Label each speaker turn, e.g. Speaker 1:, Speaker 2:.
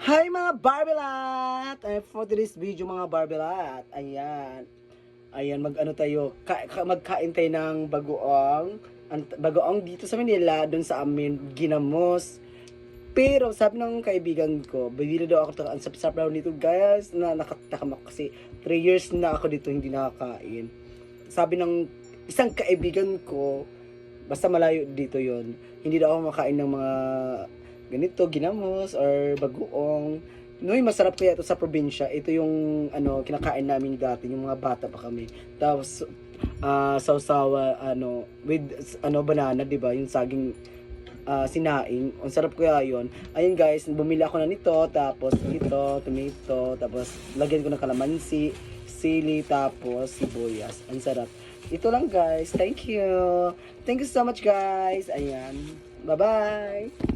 Speaker 1: Hi mga Barbelat! And for today's video mga Barbelat, ayan. Ayan, mag-ano tayo, ka- ka- magkain tayo ng bagoong. Ant- bagoong dito sa Manila, dun sa amin, ginamos. Pero sabi ng kaibigan ko, bibili daw ako ang sap-sap daw nito guys, na nakatakam ako kasi 3 years na ako dito hindi nakakain. Sabi ng isang kaibigan ko, basta malayo dito yon hindi daw ako makain ng mga ganito, ginamos or bagoong. Noy, masarap kaya ito sa probinsya. Ito yung ano kinakain namin dati, yung mga bata pa kami. Tapos ah sausawa ano with ano banana, 'di ba? Yung saging ah, sinaing. Ang sarap kaya 'yon. Ayun guys, bumili ako na nito, tapos ito, tomato, tapos lagyan ko ng kalamansi, sili, tapos sibuyas. Ang sarap. Ito lang guys. Thank you. Thank you so much guys. Ayan. Bye-bye.